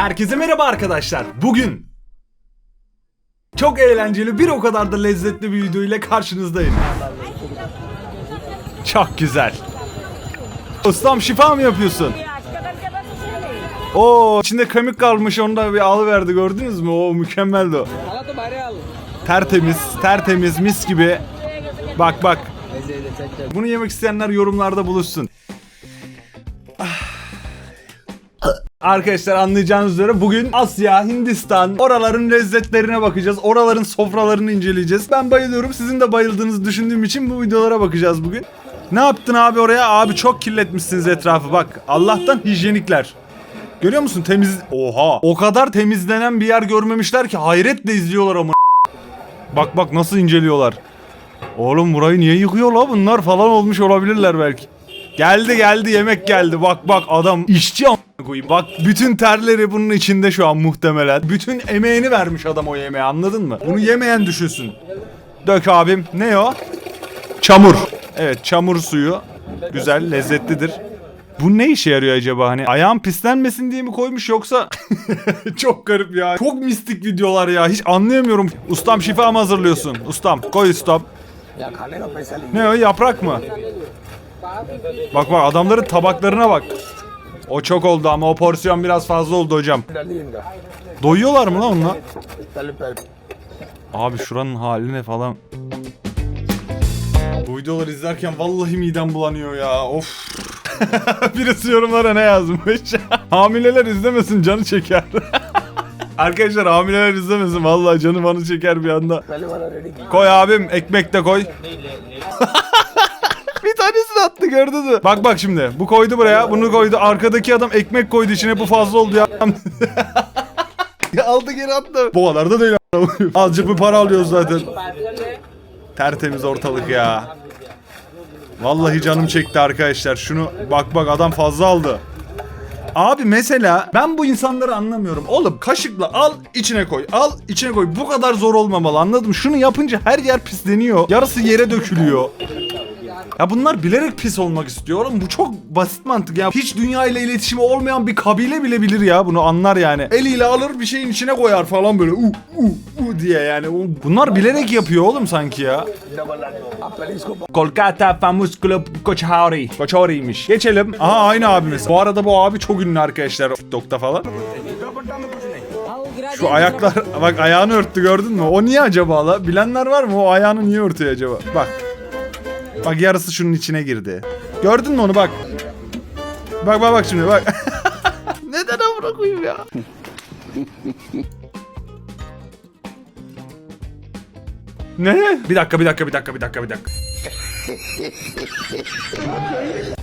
Herkese merhaba arkadaşlar. Bugün çok eğlenceli bir o kadar da lezzetli bir video ile karşınızdayım. Çok güzel. Ustam şifa mı yapıyorsun? Oo içinde kemik kalmış onu da bir alıverdi gördünüz mü? O mükemmeldi o. Tertemiz, tertemiz mis gibi. Bak bak. Bunu yemek isteyenler yorumlarda buluşsun. Arkadaşlar anlayacağınız üzere bugün Asya, Hindistan, oraların lezzetlerine bakacağız. Oraların sofralarını inceleyeceğiz. Ben bayılıyorum. Sizin de bayıldığınızı düşündüğüm için bu videolara bakacağız bugün. Ne yaptın abi oraya? Abi çok kirletmişsiniz etrafı. Bak Allah'tan hijyenikler. Görüyor musun temiz... Oha. O kadar temizlenen bir yer görmemişler ki hayretle izliyorlar ama. Bak bak nasıl inceliyorlar. Oğlum burayı niye yıkıyor la bunlar falan olmuş olabilirler belki. Geldi geldi yemek geldi. Bak bak adam işçi am koyayım. Bak bütün terleri bunun içinde şu an muhtemelen. Bütün emeğini vermiş adam o yemeğe anladın mı? Bunu yemeyen düşünsün. Dök abim. Ne o? Çamur. Evet çamur suyu. Güzel lezzetlidir. Bu ne işe yarıyor acaba hani? Ayağım pislenmesin diye mi koymuş yoksa? Çok garip ya. Çok mistik videolar ya. Hiç anlayamıyorum. Ustam şifa mı hazırlıyorsun? Ustam koy ustam. Ne o yaprak mı? Bak bak adamların tabaklarına bak. O çok oldu ama o porsiyon biraz fazla oldu hocam. Doyuyorlar mı lan onunla? Abi şuranın haline falan. Bu videoları izlerken vallahi midem bulanıyor ya. Of. Birisi yorumlara ne yazmış? Hamileler izlemesin canı çeker. Arkadaşlar hamileler izlemesin vallahi canım anı çeker bir anda. Koy abim ekmek de koy tanesini attı gördün mü? Bak bak şimdi bu koydu buraya bunu koydu arkadaki adam ekmek koydu içine bu fazla oldu ya. ya aldı geri attı. Bu kadar da değil. Azıcık bir para alıyoruz zaten. Tertemiz ortalık ya. Vallahi canım çekti arkadaşlar. Şunu bak bak adam fazla aldı. Abi mesela ben bu insanları anlamıyorum. Oğlum kaşıkla al içine koy. Al içine koy. Bu kadar zor olmamalı anladın mı? Şunu yapınca her yer pisleniyor. Yarısı yere dökülüyor. Ya bunlar bilerek pis olmak istiyor oğlum. Bu çok basit mantık ya. Hiç dünya ile iletişimi olmayan bir kabile bile bilir ya. Bunu anlar yani. Eliyle alır bir şeyin içine koyar falan böyle. U u u diye yani. Bunlar bilerek yapıyor oğlum sanki ya. Kolkata Famous Club Koçhari. Koçhari'ymiş. Geçelim. Aha aynı abimiz. Bu arada bu abi çok ünlü arkadaşlar TikTok'ta falan. Şu ayaklar bak ayağını örttü gördün mü? O niye acaba la? Bilenler var mı? O ayağını niye örtüyor acaba? Bak. Bak yarısı şunun içine girdi. Gördün mü onu bak. Bak bak bak şimdi bak. Neden amına koyayım ya? ne? Bir dakika bir dakika bir dakika bir dakika bir dakika.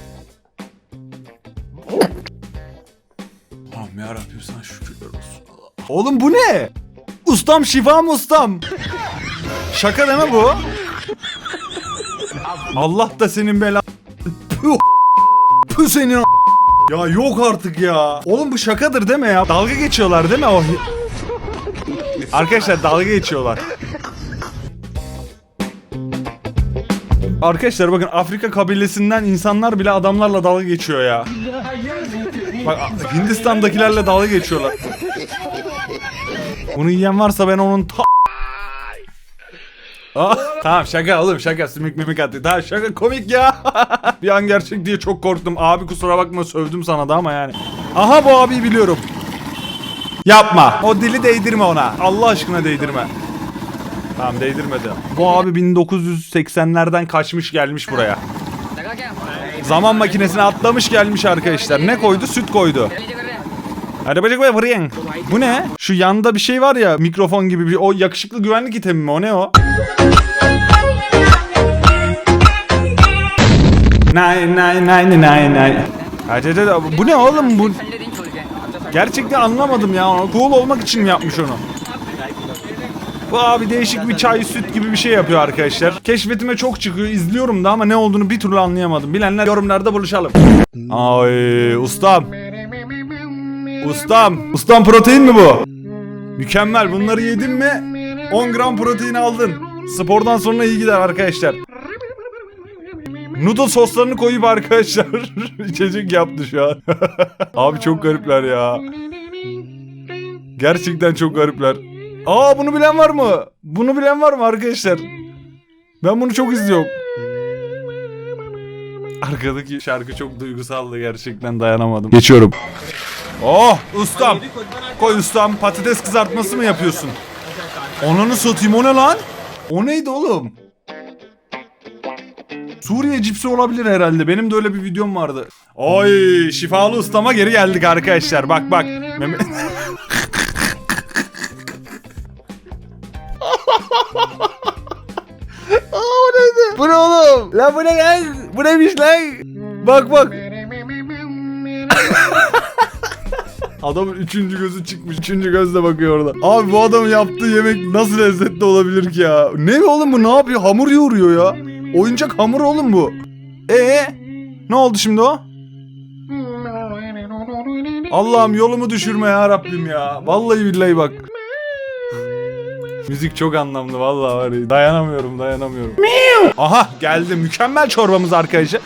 Allah'ım yarabbim sana şükürler olsun. Oğlum bu ne? Ustam şifa mı ustam? Şaka deme bu. Allah da senin bela... Püh! Püh senin Ya yok artık ya. Oğlum bu şakadır deme ya. Dalga geçiyorlar değil mi o? Arkadaşlar dalga geçiyorlar. Arkadaşlar bakın Afrika kabilesinden insanlar bile adamlarla dalga geçiyor ya. Bak Hindistan'dakilerle dalga geçiyorlar. Bunu yiyen varsa ben onun ta... Ah, tamam şaka oğlum şaka simik mimik attı. Daha şaka komik ya. bir an gerçek diye çok korktum. Abi kusura bakma sövdüm sana da ama yani. Aha bu abiyi biliyorum. Yapma. O dili değdirme ona. Allah aşkına değdirme. Tamam değdirmedi. Bu abi 1980'lerden kaçmış gelmiş buraya. Zaman makinesine atlamış gelmiş arkadaşlar. Ne koydu? Süt koydu. Arabacık Bey vırıyın. Bu ne? Şu yanda bir şey var ya mikrofon gibi bir şey. o yakışıklı güvenlik itemi mi o ne o? Nay nay nay nay nay. Acele bu ne oğlum bu? Gerçekten anlamadım ya. Cool olmak için mi yapmış onu? Bu abi değişik bir çay süt gibi bir şey yapıyor arkadaşlar. Keşfetime çok çıkıyor. izliyorum da ama ne olduğunu bir türlü anlayamadım. Bilenler yorumlarda buluşalım. Ay ustam. Ustam. Ustam protein mi bu? Mükemmel. Bunları yedin mi 10 gram protein aldın. Spordan sonra iyi gider arkadaşlar. Noodle soslarını koyup arkadaşlar içecek yaptı şu an. Abi çok garipler ya. Gerçekten çok garipler. Aa bunu bilen var mı? Bunu bilen var mı arkadaşlar? Ben bunu çok izliyorum. Arkadaki şarkı çok duygusaldı gerçekten dayanamadım. Geçiyorum. Oh ustam. Koy ustam patates kızartması mı yapıyorsun? Ananı satayım o ne lan? O neydi oğlum? Suriye cipsi olabilir herhalde. Benim de öyle bir videom vardı. Oy şifalı ustama geri geldik arkadaşlar. Bak bak. Mehmet... Aa o neydi? Bu ne oğlum? Lan bu ne lan? Bu neymiş lan? Bak bak. Adamın üçüncü gözü çıkmış. Üçüncü gözle bakıyor orada. Abi bu adamın yaptığı yemek nasıl lezzetli olabilir ki ya? Ne oğlum bu ne yapıyor? Hamur yoğuruyor ya. Oyuncak hamur oğlum bu. Ee? Ne oldu şimdi o? Allah'ım yolumu düşürme ya Rabbim ya. Vallahi billahi bak. Müzik çok anlamlı vallahi var ya. Dayanamıyorum dayanamıyorum. Aha geldi mükemmel çorbamız arkadaşlar.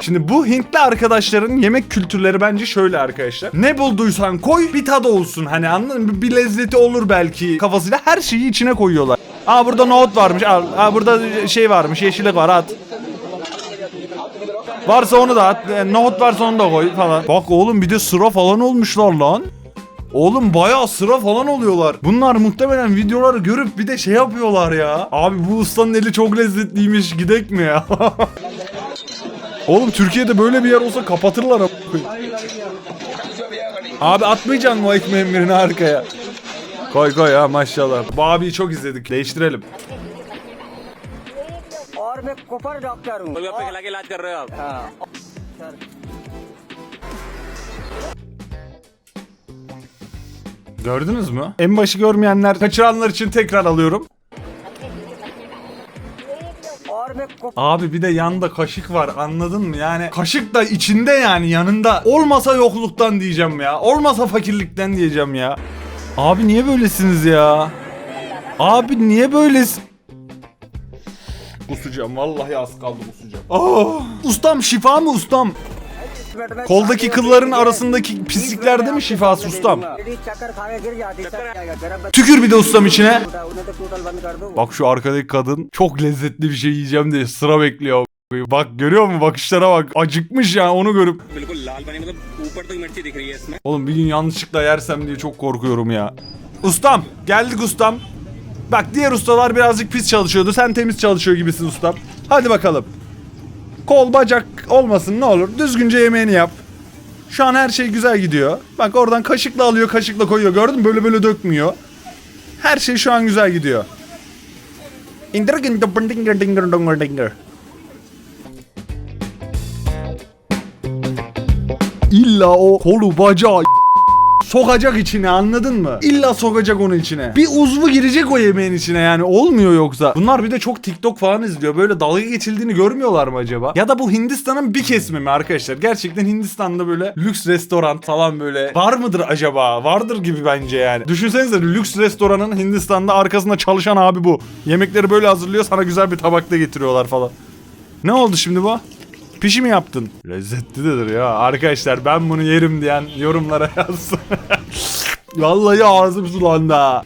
Şimdi bu Hintli arkadaşların yemek kültürleri bence şöyle arkadaşlar. Ne bulduysan koy bir tadı olsun. Hani anladın mı? Bir lezzeti olur belki kafasıyla her şeyi içine koyuyorlar. Aa burada nohut varmış. Aa burada şey varmış yeşillik var at. Varsa onu da at. E, Nohut varsa onu da koy falan. Bak oğlum bir de sıra falan olmuşlar lan. Oğlum bayağı sıra falan oluyorlar. Bunlar muhtemelen videoları görüp bir de şey yapıyorlar ya. Abi bu ustanın eli çok lezzetliymiş gidek mi ya? Oğlum Türkiye'de böyle bir yer olsa kapatırlar a**ına koyayım. Abi atmayacaksın mı o ekmeğin birini arkaya? Koy koy ya maşallah. Bu abiyi çok izledik. Değiştirelim. और मैं कोपर डॉक्टर हूँ पे खिला के इलाज कर रहे हो आप हाँ Gördünüz mü? En başı görmeyenler, kaçıranlar için tekrar alıyorum. Göbek kop. Abi bir de yanında kaşık var anladın mı? Yani kaşık da içinde yani yanında. Olmasa yokluktan diyeceğim ya. Olmasa fakirlikten diyeceğim ya. Abi niye böylesiniz ya? Abi niye böylesin? Kusacağım vallahi az kaldı kusacağım. Aa, ah! ustam şifa mı ustam? Koldaki kılların arasındaki pislikler de mi şifası ustam? Tükür bir de ustam içine. Bak şu arkadaki kadın çok lezzetli bir şey yiyeceğim diye sıra bekliyor. Bak görüyor musun bakışlara bak acıkmış yani onu görüp. Oğlum bir gün yanlışlıkla yersem diye çok korkuyorum ya. Ustam geldik ustam. Bak diğer ustalar birazcık pis çalışıyordu sen temiz çalışıyor gibisin ustam. Hadi bakalım. Kol bacak olmasın ne olur. Düzgünce yemeğini yap. Şu an her şey güzel gidiyor. Bak oradan kaşıkla alıyor kaşıkla koyuyor. Gördün mü? Böyle böyle dökmüyor. Her şey şu an güzel gidiyor. İlla o kolu bacağı sokacak içine anladın mı? İlla sokacak onu içine. Bir uzvu girecek o yemeğin içine yani olmuyor yoksa. Bunlar bir de çok TikTok falan izliyor. Böyle dalga geçildiğini görmüyorlar mı acaba? Ya da bu Hindistan'ın bir kesimi mi arkadaşlar? Gerçekten Hindistan'da böyle lüks restoran falan böyle var mıdır acaba? Vardır gibi bence yani. Düşünsenize lüks restoranın Hindistan'da arkasında çalışan abi bu. Yemekleri böyle hazırlıyor sana güzel bir tabakta getiriyorlar falan. Ne oldu şimdi bu? Pişi mi yaptın? Lezzetlidir ya. Arkadaşlar ben bunu yerim diyen yorumlara yazsın. Vallahi ağzım sulandı.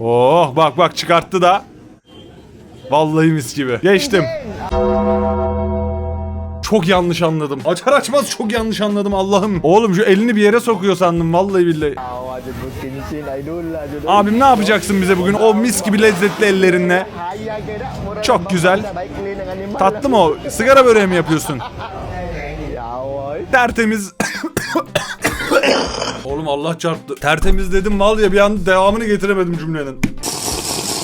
Oh bak bak çıkarttı da. Vallahi mis gibi. Geçtim. Çok yanlış anladım. Açar açmaz çok yanlış anladım Allah'ım. Oğlum şu elini bir yere sokuyor sandım vallahi billahi. Abim ne yapacaksın bize bugün o mis gibi lezzetli ellerinle? Çok güzel. Tatlı mı o? Sigara böreği mi yapıyorsun? Tertemiz. Oğlum Allah çarptı. Tertemiz dedim mal ya bir an devamını getiremedim cümlenin.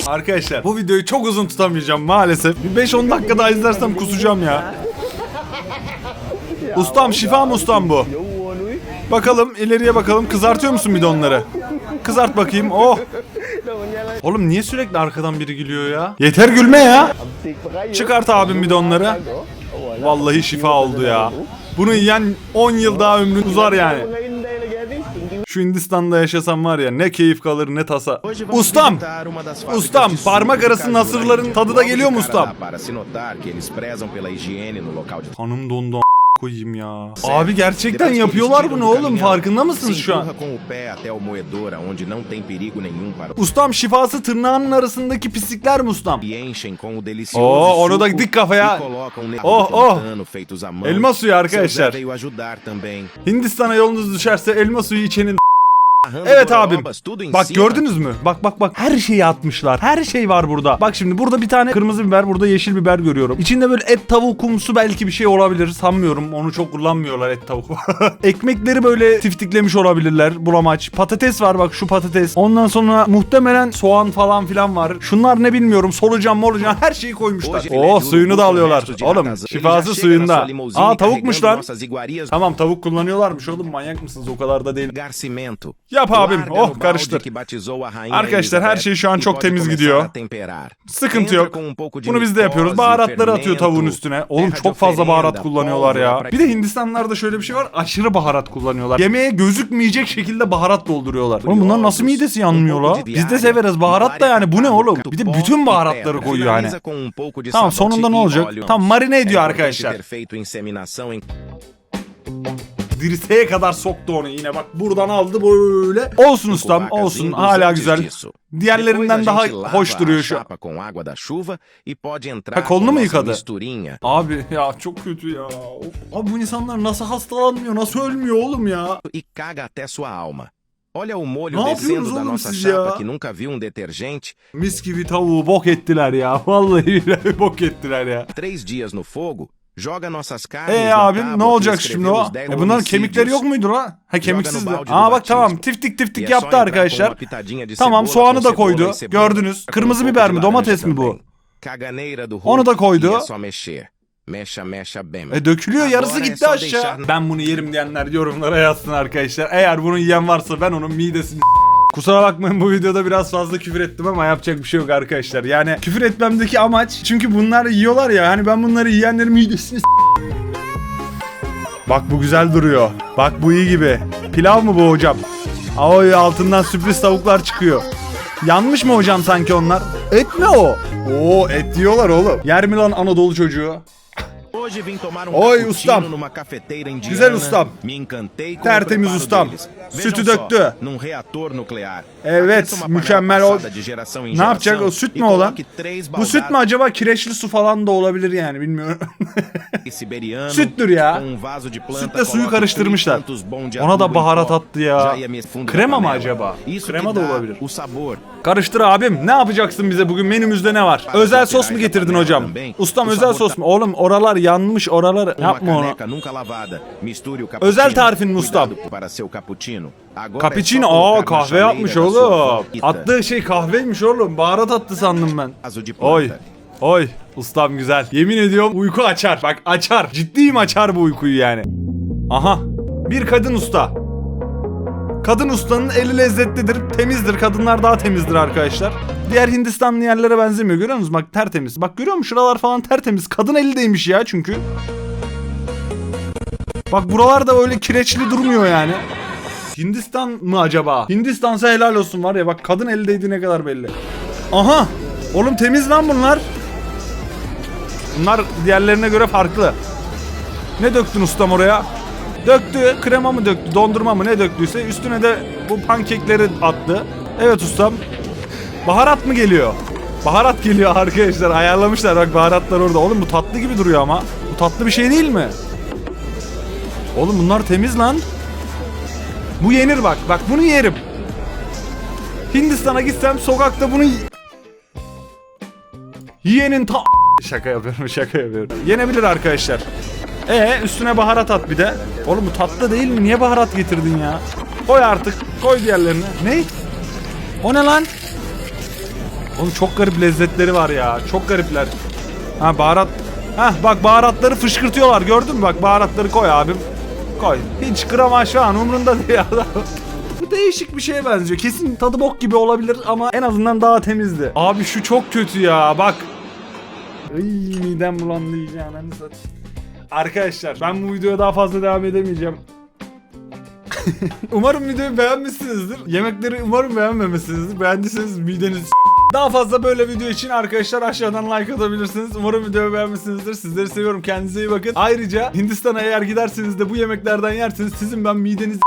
Arkadaşlar bu videoyu çok uzun tutamayacağım maalesef. Bir 5-10 dakika daha izlersem kusacağım ya. Ustam şifa mı ustam bu? Bakalım ileriye bakalım kızartıyor musun bir de onları? Kızart bakayım. Oh. Oğlum niye sürekli arkadan biri gülüyor ya? Yeter gülme ya. Çıkart abim bir de onları. Vallahi şifa oldu ya. Bunu yiyen 10 yıl daha ömrün uzar yani. Şu Hindistan'da yaşasam var ya ne keyif kalır ne tasa. Ustam! Ustam parmak arası nasırların tadı da geliyor mu ustam? Kanım dondu koyayım ya. Abi gerçekten yapıyorlar bunu oğlum farkında mısınız şu an? Ustam şifası tırnağının arasındaki pislikler mi ustam? e enchem com o delicioso Oh, onu da dik kafaya. e Oh, oh. Elma suyu arkadaşlar. Hindistan'a yolunuz düşerse elma suyu içenin. Evet abim. Bak gördünüz mü? Bak bak bak. Her şeyi atmışlar. Her şey var burada. Bak şimdi burada bir tane kırmızı biber, burada yeşil biber görüyorum. İçinde böyle et tavuk kumsu belki bir şey olabilir. Sanmıyorum. Onu çok kullanmıyorlar et tavuk. Ekmekleri böyle tiftiklemiş olabilirler. Bulamaç. Patates var bak şu patates. Ondan sonra muhtemelen soğan falan filan var. Şunlar ne bilmiyorum. Solucan molucan her şeyi koymuşlar. De suyunu da alıyorlar. Oğlum şifası suyunda. Aa tavukmuş lan. Tamam tavuk kullanıyorlarmış oğlum manyak mısınız o kadar da değil. Yap abim. Oh karıştır. Arkadaşlar, her şey şu an e çok temiz gidiyor. Sıkıntı yok. um Bunu biz de yapıyoruz. glicose, Baharatları atıyor tavuğun üstüne. Oğlum çok fazla baharat kullanıyorlar ya. Bir de Hindistanlarda şöyle bir şey var. Aşırı baharat kullanıyorlar. Yemeğe gözükmeyecek şekilde baharat dolduruyorlar. Oğlum bunlar nasıl midesi yanmıyor la? Biz de severiz baharat da yani. Bu ne oğlum? Bir de bütün baharatları koyuyor yani. Um Tamam, sonunda ne e olacak? Tamam, marine ediyor arkadaşlar. Dirseğe kadar soktu onu yine bak. Buradan aldı böyle. Olsun ustam olsun. Hala güzel. Diğerlerinden daha hoş duruyor şu. chapa com água da chuva e pode entrar Ha, kolunu mu yıkadı? Abi ya çok kötü ya. Of. Abi bu insanlar nasıl hastalanmıyor, nasıl ölmüyor oğlum ya? caga até sua alma. Olha o molho descendo da nossa chapa ya? que nunca viu um detergente. Mis gibi tavuğu bok ettiler ya. Vallahi bok ettiler ya. Três dias no fogo, joga nossas carnes E na abim ne olacak şimdi o? E bunların kemikleri yok muydu lan? Ha kemiksiz de. Aa bak tamam tiftik E tiftik só yaptı arkadaşlar. Tamam soğanı da koydu. e cebola. Gördünüz. Kırmızı biber mi domates mi bu? Onu da koydu. e. E dökülüyor yarısı gitti aşağı. Ben bunu yerim diyenler yorumlara yazsın arkadaşlar. Eğer bunu yiyen varsa ben onun midesini Kusura bakmayın bu videoda biraz fazla küfür ettim ama yapacak bir şey yok arkadaşlar. Yani küfür etmemdeki amaç çünkü bunlar yiyorlar ya hani ben bunları yiyenlerin midesini Bak bu güzel duruyor. Bak bu iyi gibi. Pilav mı bu hocam? Oy altından sürpriz tavuklar çıkıyor. Yanmış mı hocam sanki onlar? Et mi o? Oo et yiyorlar oğlum. Yer mi lan Anadolu çocuğu? Hoje vim tomar um Oi, cappuccino ustam. numa cafeteira indiana. Güzel ustam. Me encantei com Tertemiz ustam. deles. Sütü döktü. só, num reator nuclear. Evet, mükemmel o- Ne yapacak o süt e mü olan? Bu süt mü acaba kireçli su falan da olabilir yani bilmiyorum. Süttür ya. um Sütle suyu karıştırmışlar. de Ona da baharat attı ya. Krema mı acaba? Krema da olabilir. Karıştır abim. Ne yapacaksın bize bugün menümüzde ne var? Özel sos mu getirdin hocam? Ustam özel sos mu? Oğlum oralar yanmış oralar. Yapma onu. Özel tarifin seu cappuccino. Aa kahve yapmış oğlum. Attığı şey kahveymiş oğlum. Baharat attı sandım ben. Oy. Oy. Ustam güzel. Yemin ediyorum uyku açar. Bak açar. Ciddiyim açar bu uykuyu yani. Aha. Bir kadın usta. Kadın ustanın eli lezzetlidir, temizdir. Kadınlar daha temizdir arkadaşlar. Diğer Hindistanlı yerlere benzemiyor. Görüyor musunuz? Bak tertemiz. Bak görüyor musun? Şuralar falan tertemiz. Kadın eli değmiş ya çünkü. Bak buralar da öyle kireçli durmuyor yani. Hindistan mı acaba? Hindistansa helal olsun var ya bak kadın eli değdi ne kadar belli. Aha! Oğlum temiz lan bunlar. Bunlar diğerlerine göre farklı. Ne döktün ustam oraya? Döktü. Krema mı döktü? Dondurma mı ne döktüyse üstüne de bu pankekleri attı. Evet ustam. Baharat mı geliyor? Baharat geliyor arkadaşlar. Ayarlamışlar bak baharatlar orada. Oğlum bu tatlı gibi duruyor ama. Bu tatlı bir şey değil mi? Oğlum bunlar temiz lan. Bu yenir bak. Bak bunu yerim. Hindistan'a gitsem sokakta bunu Yiyenin ta... Şaka yapıyorum şaka yapıyorum. Yenebilir arkadaşlar. E üstüne baharat at bir de. Oğlum bu tatlı değil mi? Niye baharat getirdin ya? Koy artık. Koy diğerlerini. Ne? O ne lan? Oğlum çok garip lezzetleri var ya. Çok garipler. Ha baharat. Ha bak baharatları fışkırtıyorlar. Gördün mü? Bak baharatları koy abim. Koy. Hiç grama şu an umrunda değil adam. Bu değişik bir şeye benziyor. Kesin tadı bok gibi olabilir ama en azından daha temizdi. Abi şu çok kötü ya. Bak. Iy, midem bulandı iyice ananı satayım. Arkadaşlar ben bu videoya daha fazla devam edemeyeceğim. umarım videoyu beğenmişsinizdir. Yemekleri umarım beğenmemişsinizdir. Beğendiyseniz mideniz Daha fazla böyle video için arkadaşlar aşağıdan like atabilirsiniz. Umarım videoyu beğenmişsinizdir. Sizleri seviyorum. Kendinize iyi bakın. Ayrıca Hindistan'a eğer giderseniz de bu yemeklerden yerseniz sizin ben mideniz